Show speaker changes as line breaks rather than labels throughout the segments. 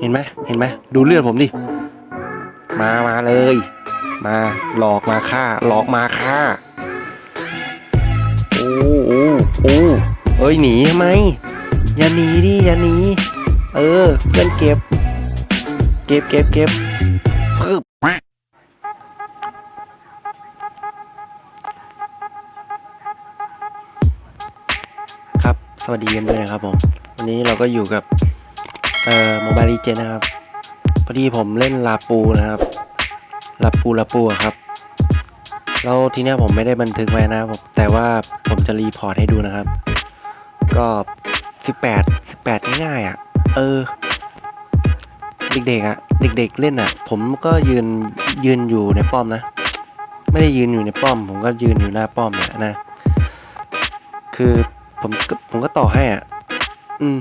เห็นไหมเห็นไหมดูเลือดผมดิ มามาเลย มาหลอกมาฆ่า หลอกมาฆ่า โอ้โอ้โอ้เอ้ยหนีทำไมอย่าหนีดิอย่าหนีเออเพื่อนเก็บ เก็บเก็บเก็บปึ๊บครับ สวัสดีกันด้วยนะครับผม วันนี้เราก็อยู่กับ เอ่อโมบายลีเจนนะครับ พอดีผมเล่นลาปูนะครับลาปูลาปูครับแล้วทีเนี้ยผมไม่ได้บันทึกไว้นะครับผมแต่ว่าผมจะรีพอร์ตให้ดูนะครับ ก็สิบแปดสิบแปดง่ายๆอะ เออ เด็กๆอะ เด็กๆเล่นอะ ผมก็ยืนยืนอยู่ในป้อมนะ ไม่ได้ยืนอยู่ในป้อม ผมก็ยืนอยู่หน้าป้อมเนี่ยนะ คือผมก็ผมก็ต่อให้อะ อืม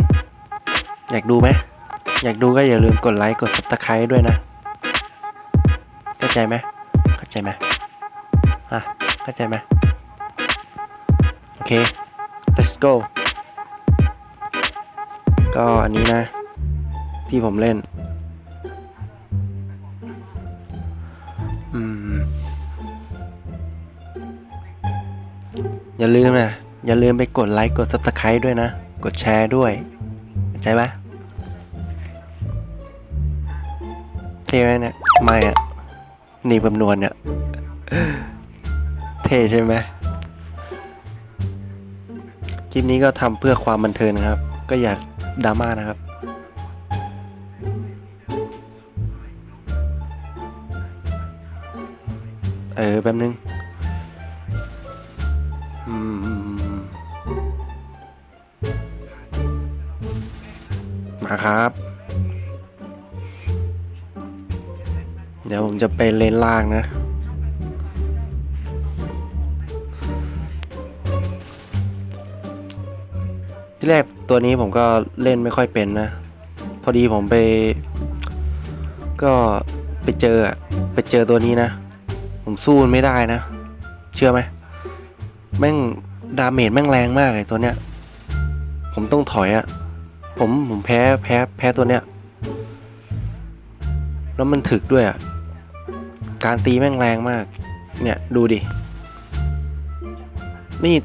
อยากดูไหม อยากดูก็อย่าลืมกดไลค์กด subscribe ด้วยนะ เข้าใจไหมเข้าใจไหมอะ เข้าใจไหมโอเค let's go ก็อันนี้นะ ที่ผมเล่น อืม อย่าลืมนะ อย่าลืมไปกดไลค์กด subscribe ด้วยนะ กดแชร์ด้วยเข้าใจไห ท่ไหมเนี่ยไม่อะหนีบำนวลเนี่ยเท่ใช่ไหมคลิปนี้ก็ทำเพื่อความบันเทิงนะครับ ก็อยากดราม่านะครับเออแป๊บนึงมาครับ ดี๋ยวผมจะไปเลนล่างนะ ที่แรกตัวนี้ผมก็เล่นไม่ค่อยเป็นนะ พอดีผมไป ก็ไปเจออะไปเจอตัวนี้นะ ผมสู้มันไม่ได้นะ เชื่อไหมแม่งดาเมจแม่งแรงมากเลยตัวเนี้ย ผมต้องถอยอะผมผมแพ้แพ้แพ้ตัวเนี้ย แล้วมันถึกด้วยอะ การตีแม่งแรงมาก เนี่ยดูดิ นี่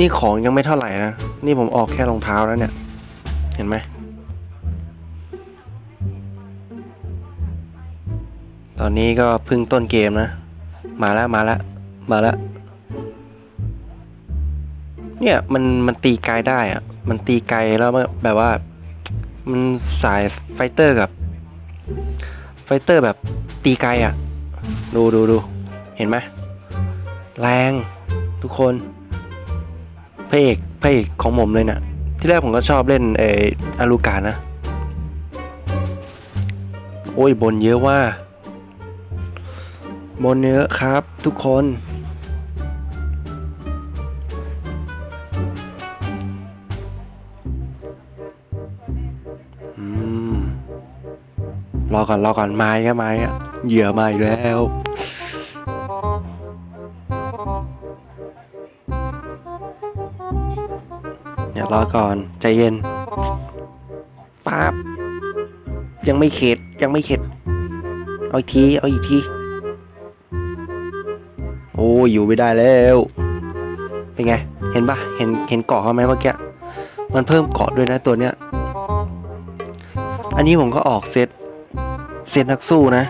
นี่ของยังไม่เท่าไหร่นะ นี่ผมออกแค่รองเท้าแล้วเนี่ย เห็นไหม ตอนนี้ก็พึ่งต้นเกมนะ มาแล้วมาแล้วมาแล้ว เนี่ยมันมันตีไกลได้อะมันตีไกลแล้วแบบว่า มันสายไฟเตอร์กับ ไฟเตอร์แบบตีไกลอะ ดูดูดูเห็นไหมแรงทุกคนพระเอกพระเอกของผมเลยเนะ่ะ ที่แรกผมก็ชอบเล่นเอออารูการนะ โอ้ยบนเยอะว่า บนเยอะครับทุกคนอืมรอก่อนรอก่อนไม้ก็ไม้อะ เหยื่อมาอีกแล้ว อย่ารอก่อน ใจเย็นป๊าบยังไม่เข็ด ยังไม่เข็ด เอาอีกที เอาอีกที โอ้ยอยู่ไม่ได้แล้ว เป็นไง เห็นปะเห็น เห็นเกาะเขาไหมเมื่อกี้ มันเพิ่มเกาะด้วยนะตัวเนี้ย อันนี้ผมก็ออกเซตเซตนักสู้นะ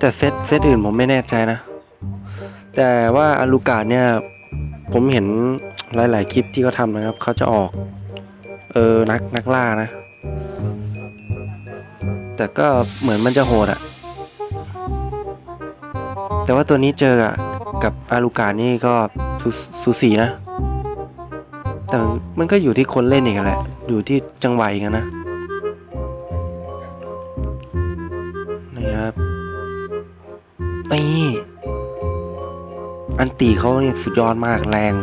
แต่เซตเซตอื่นผมไม่แน่ใจนะ แต่ว่าอาลูกาเนี่ย ผมเห็นหลาย ๆ คลิปที่เขาทำนะครับ เขาจะออก เออนักนักล่านะ แต่ก็เหมือนมันจะโหดอะแต่ว่าตัวนี้เจออะกับอาลูกานี่ก็สูสูสีนะ แต่มันก็อยู่ที่คนเล่นอีกแหละ อยู่ที่จังหวะอีกนะ นี่อันตีเขาเนี่ยสุดยอดมากแรง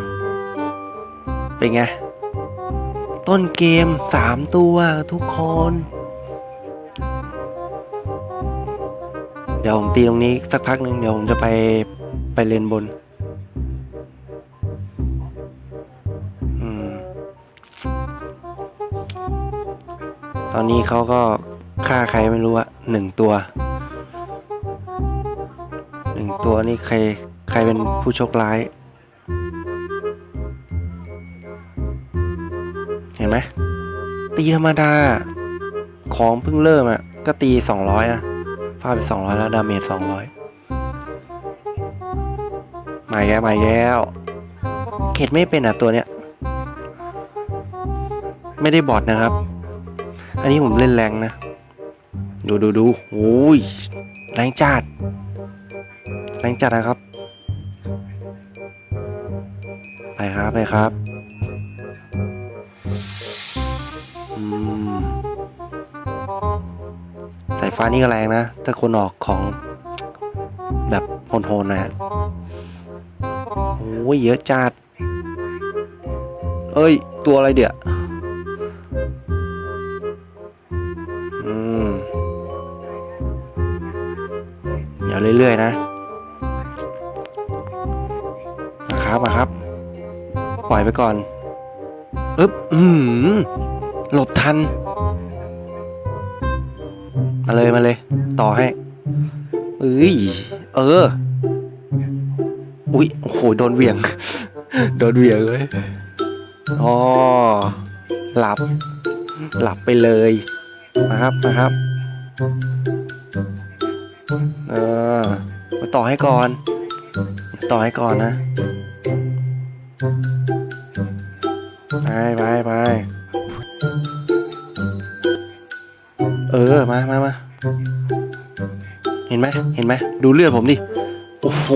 เป็นไง ต้นเกมสามตัวทุกคน เดี๋ยวผมตีตรงนี้สักพักหนึ่งเดี๋ยวผมจะไปไปเลนบนอืมตอนนี้เขาก็ฆ่าใครไม่รู้อะหนึ่งตัว ตัวนี่ใครใครเป็นผู้โชคร้าย เห็นไหมตีธรรมดา ของเพิ่งเริ่มอะก็ตีสองร้อยอะฟาดไปสองร้อยแล้วดาเมจสองร้อยมาแย่มาแย้วเข็ดไม่เป็นอะตัวเนี้ย ไม่ได้บอดนะครับ อันนี้ผมเล่นแรงนะ ดูดูดูโอ้ยแรงจัด รงจัดนะครับ ไปครับไปครับสายฟ้านี่ก็แรงนะ ถ้าคนออกของแบบโหนๆนะฮะโอ้ยเยอะจัด เอ้ย ตัวอะไรเดี๋ยวอืมเดี๋ยวเรื่อยๆนะ ปล่อยไปก่อนอึ๊บอืมหลบทัน มาเลยมาเลย ต่อให้เอ้ย เออ อุ๊ยโอ้โห โดนเหวี่ยง โดนเหวี่ยงเลยอ๋อหลับ หลับไปเลยมาครับมาครับ เออมาต่อให้ก่อน ต่อให้ก่อนนะ ไปไปไปเออ มามามาเห็นไหมเห็นไหมดูเลือดผมดิ โอ้โห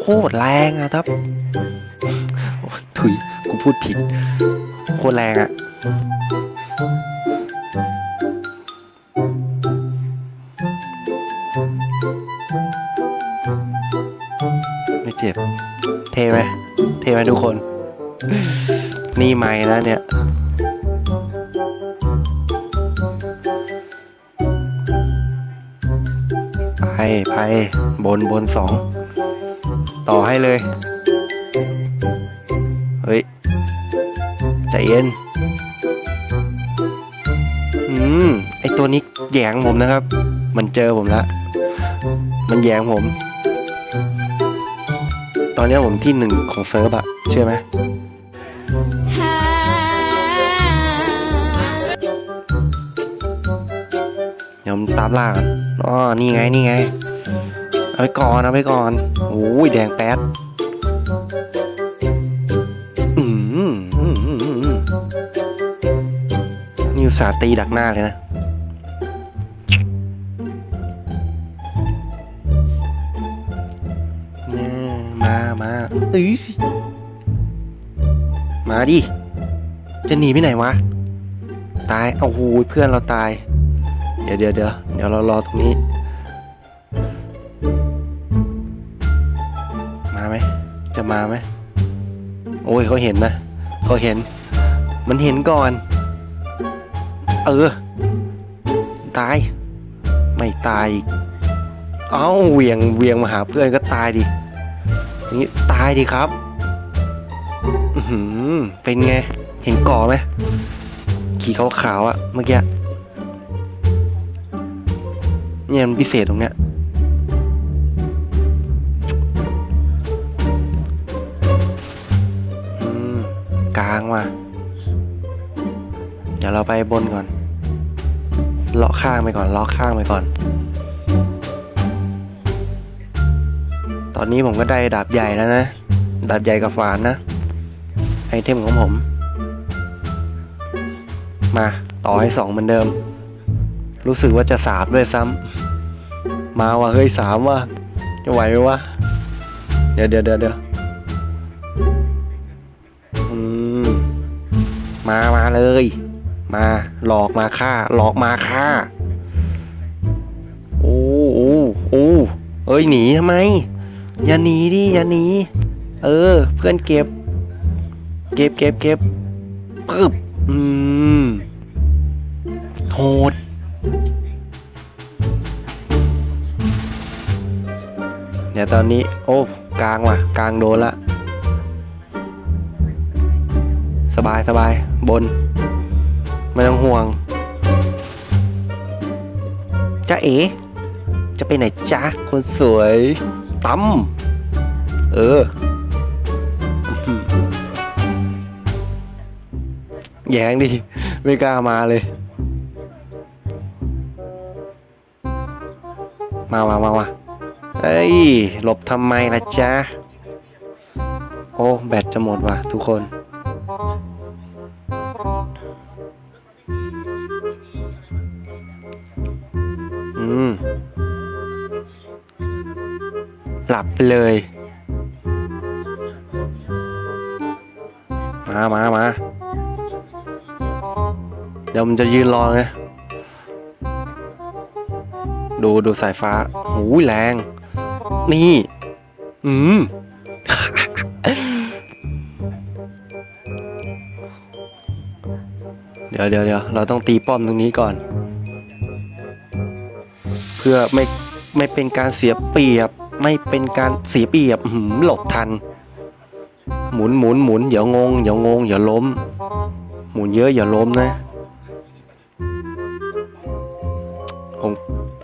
โคตรแรงอะครับ ถุย กูพูดผิด โคตรแรงอะไม่เจ็บ เทไหมเทไหมทุกคน นี่ไม่นะเนี่ย ไปไปบนบนสอง ต่อให้เลย เฮ้ย ใจเย็น อืม ไอตัวนี้แยงผมนะครับ มันเจอผมแล้ว มันแยงผม ตอนนี้ผมที่หนึ่งของเซิร์ฟอะเชื่อไหม ดี๋ยวผมตามล่ากันอ๋อนี่ไงนี่ไง เอาไปก่อนเอาไปก่อนโอ้ยแดงแป๊ดอืมอืมอืมอืมอืมนี่อุตส่าห์ตีดักหน้าเลยนะเนี่ยมามาเอ้ยมาดิ จะหนีไปไหนวะ ตายเอาหูเพื่อนเราตาย ดี๋ยวเดี๋ยวเดี๋ยวเดี๋ยวเรารอตรงนี้ มาไหม จะมาไหม โอ้ยเขาเห็นนะเขาเห็น มันเห็นก่อน เออ ตาย ไม่ตาย เอ้าเวียงเวียงมาหาเพื่อนก็ตายดิอย่างนี้ตายดิครับ อือหือเป็นไง เห็นก่อไหม ขี่ขาวๆอะเมื่อกี้ เนี่ยมันพิเศษตรงเนี้ยอืมกลางว่ะเดี๋ยวเราไปบนก่อน เลาะข้างไปก่อน เลาะข้างไปก่อน ตอนนี้ผมก็ได้ดาบใหญ่แล้วนะ ดาบใหญ่กับฝานนะ ไอเทมของผม มา ต่อให้สองเหมือนเดิม รู้สึกว่าจะสามด้วยซ้ำมาว่ะเฮ้ยสามว่ะจะไหวไหมวะเดี๋ยวเดี๋ยวเดี๋ยวเดี๋ยวอืมมามาเลย มาหลอกมาฆ่า หลอกมาฆ่า โอ้โอ้โอ้เอ้ยหนีทำไม อย่าหนีดิอย่าหนีเออ เพื่อนเก็บ เก็บเก็บเก็บปึ๊บอืมโหด ดี๋ยวตอนนี้ โอ้กลางว่ะ กลางโดนละ สบายสบายบน ไม่ต้องห่วงจ้าเอ๋จะไปไหนจ้าคนสวยตั้มเออ แย้งดิ ไม่กล้ามาเลย มามามามา เอ้ย หลบทำไมล่ะจ๊ะ โอ้ แบตจะหมดว่ะทุกคน อืม หลับไปเลย มามามาเดี๋ยวมันจะยืนรอไงดูดูสายฟ้าหูแรง นี่ อืม เดี๋ยวเดี๋ยวเดี๋ยวเราต้องตีป้อมตรงนี้ก่อน เพื่อไม่ไม่เป็นการเสียเปรียบ ไม่เป็นการเสียเปรียบอื้อหือหลบทัน หมุนหมุนหมุนเดี๋ยวงงเดี๋ยวงงอย่าล้ม หมุนเยอะอย่าล้มนะผม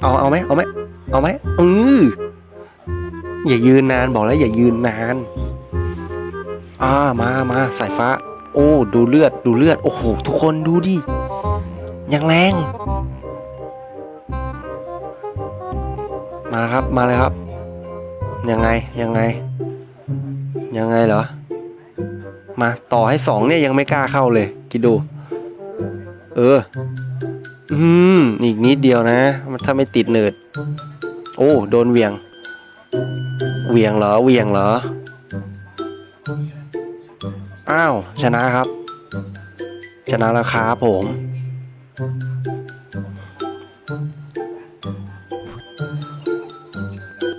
เอาเอาไหมเอาไหมเอาไหมอือ อย่ายืนนานบอกแล้วอย่ายืนนาน อ่ามามาสายฟ้า โอ้ดูเลือดดูเลือดโอ้โหทุกคนดูดิยังแรง มาครับมาเลยครับ ยังไงยังไง ยังไงเหรอ มาต่อให้สองเนี่ยยังไม่กล้าเข้าเลยคิดดู เออ อืมอีกนิดเดียวนะมันถ้าไม่ติดเนิดโอ้ โดนเวียง เวียงเหรอเวียงเหรอ อ้าว ชนะครับ ชนะราคาผม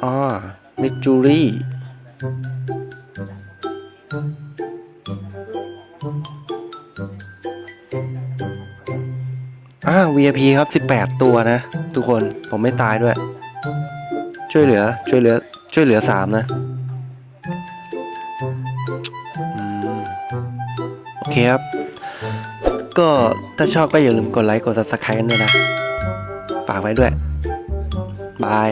อ่ามิจูรี่อ่า VIP ครับ 18 ตัวนะ ทุกคนผมไม่ตายด้วย ช่วยเหลือ ช่วยเหลือ ช่วยเหลือสามนะอืมโอเคครับ ก็ถ้าชอบก็อย่าลืมกดไลค์กด subscribe กันด้วยนะ ฝากไว้ด้วย บาย